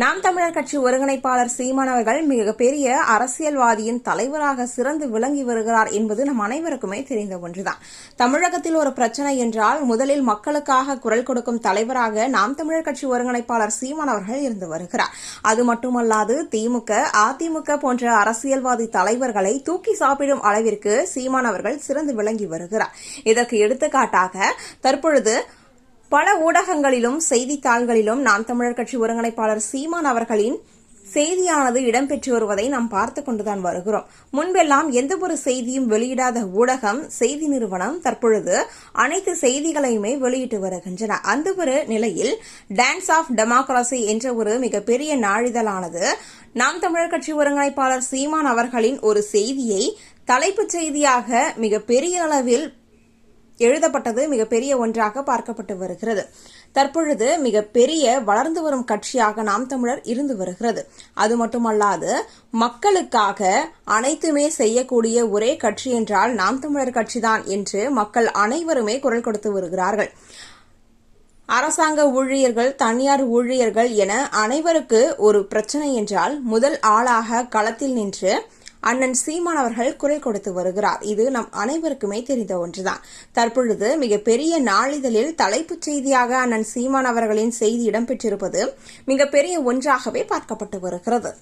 நாம் தமிழர் கட்சி ஒருங்கிணைப்பாளர் சீமான் அவர்கள் மிகப்பெரிய அரசியல்வாதியின் தலைவராக சிறந்து விளங்கி வருகிறார் என்பது நம் அனைவருக்குமே தெரிந்த ஒன்றுதான். தமிழகத்தில் ஒரு பிரச்சனை என்றால் முதலில் மக்களுக்காக குரல் கொடுக்கும் தலைவராக நாம் தமிழர் கட்சி ஒருங்கிணைப்பாளர் சீமான் அவர்கள் இருந்து வருகிறார். அது மட்டுமல்லாது திமுக அதிமுக போன்ற அரசியல்வாதி தலைவர்களை தூக்கி சாப்பிடும் அளவிற்கு சீமான் அவர்கள் சிறந்து விளங்கி வருகிறார். இதற்கு எடுத்துக்காட்டாக தற்பொழுது பல ஊடகங்களிலும் செய்தித்தாள்களிலும் நாம் தமிழர் கட்சி ஒருங்கிணைப்பாளர் சீமான் அவர்களின் செய்தியானது இடம்பெற்று வருவதை நாம் பார்த்து கொண்டுதான் வருகிறோம். முன்பெல்லாம் எந்த ஒரு செய்தியும் வெளியிடாத ஊடகம் செய்தி நிறுவனம் தற்பொழுது அனைத்து செய்திகளையுமே வெளியிட்டு வருகின்றன. அந்த ஒரு நிலையில் டான்ஸ் ஆஃப் டெமோக்ரஸி என்ற ஒரு மிகப்பெரிய நாளிதழானது நாம் தமிழர் கட்சி ஒருங்கிணைப்பாளர் சீமான் அவர்களின் ஒரு செய்தியை தலைப்புச் செய்தியாக மிகப்பெரிய அளவில் எழுதப்பட்டது மிகப்பெரிய ஒன்றாக பார்க்கப்பட்டு வருகிறது. தற்பொழுது மிகப்பெரிய வளர்ந்து வரும் கட்சியாக நாம் தமிழர் இருந்து வருகிறது. அது மட்டுமல்லாது மக்களுக்காக அனைத்துமே செய்யக்கூடிய ஒரே கட்சி என்றால் நாம் தமிழர் கட்சிதான் என்று மக்கள் அனைவருமே குரல் கொடுத்து வருகிறார்கள். அரசாங்க ஊழியர்கள் தனியார் ஊழியர்கள் என அனைவருக்கு ஒரு பிரச்சனை என்றால் முதல் ஆளாக களத்தில் நின்று அண்ணன் சீமான் அவர்கள் குரல் கொடுத்து வருகிறார். இது நம் அனைவருக்குமே தெரிந்த ஒன்றுதான். தற்பொழுது மிகப்பெரிய நாளிதழில் தலைப்புச் செய்தியாக அண்ணன் சீமான் அவர்களின் செய்தி இடம்பெற்றிருப்பது மிகப்பெரிய ஒன்றாகவே பார்க்கப்பட்டு வருகிறது.